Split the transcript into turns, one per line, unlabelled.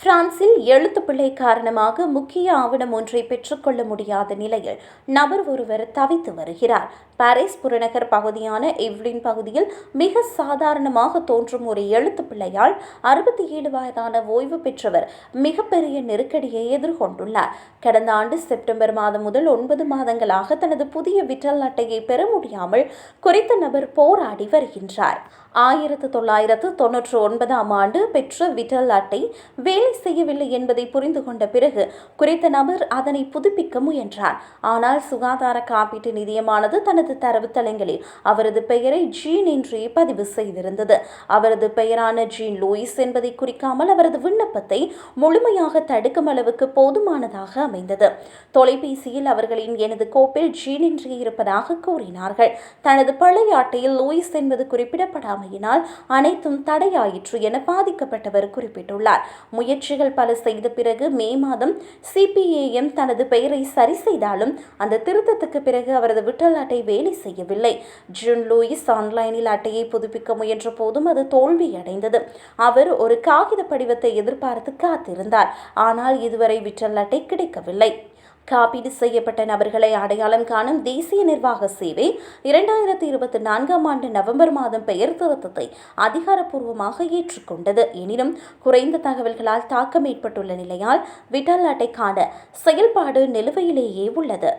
பிரான்சில் எழுத்துப்பிழை காரணமாக முக்கிய ஆவணம் ஒன்றை பெற்றுக்கொள்ள முடியாத நிலையில் நபர் ஒருவர் தவித்து வருகிறார். பாரிஸ் புறநகர் பகுதியான எவ்லின் பகுதியில் மிக சாதாரணமாக தோன்றும் ஒரு எழுத்துப்பிள்ளையால் அறுபத்தி ஏழு வயதான ஓய்வு பெற்றவர் மிகப்பெரிய நெருக்கடியை எதிர்கொண்டுள்ளார். கடந்த ஆண்டு செப்டம்பர் மாதம் முதல் ஒன்பது மாதங்களாக தனது புதிய விட்டல் அட்டையை பெற முடியாமல் குறித்த நபர் போராடி வருகின்றார். ஆயிரத்து தொள்ளாயிரத்து தொன்னூற்று ஒன்பதாம் ஆண்டு பெற்ற விட்டல் அட்டை வேலை வேலை செய்யவில்லை என்பதை புரிந்து கொண்ட பிறகு குறித்த நபர் அதனை புதுப்பிக்க முயன்றார். ஆனால் சுகாதார காப்பீட்டு நிதியமானது தனது தரவுத்தளங்களில் அவரது பெயரை ஜீன் என்றே பதிவு செய்திருந்தது. அவரது பெயரான ஜீன் லூயிஸ் என்பதை குறிக்காமல் அவரது விண்ணப்பத்தை முழுமையாக தடுக்கும் அளவுக்கு போதுமானதாக அமைந்தது. தொலைபேசியில் அவர்களின் எனது கோப்பில் ஜீன் என்றே இருப்பதாக கூறினார்கள். தனது பழைய அட்டையில் லூயிஸ் என்பது குறிப்பிடப்படாமையினால் அனைத்தும் தடையாயிற்று என பாதிக்கப்பட்டவர் குறிப்பிட்டுள்ளார். முயற்சி முயற்சிகள் பல செய்த பிறகு மே மாதம் சிபிஏஎம் தனது பெயரை சரி செய்தாலும் அந்த திருத்தத்துக்கு பிறகு அவரது விட்டல் அட்டை வேலை செய்யவில்லை. ஜூன் லூயிஸ் ஆன்லைனில் அட்டையை புதுப்பிக்க முயன்ற போதும் அது தோல்வியடைந்தது அவர் ஒரு காகித படிவத்தை எதிர்பார்த்து காத்திருந்தார். ஆனால் இதுவரை விட்டல் அட்டை கிடைக்கவில்லை. காப்பீடு செய்யப்பட்ட நபர்களை அடையாளம் காணும் தேசிய நிர்வாக சேவை இரண்டாயிரத்தி இருபத்தி நான்காம் ஆண்டு நவம்பர் மாதம் பெயர் திருத்தத்தை அதிகாரப்பூர்வமாக ஏற்றுக்கொண்டது. எனினும் குறைந்த தகவல்களால் தாக்கம் ஏற்பட்டுள்ள நிலையால் விட்டல் அட்டைக்கான செயல்பாடு நிலுவையிலேயே உள்ளது.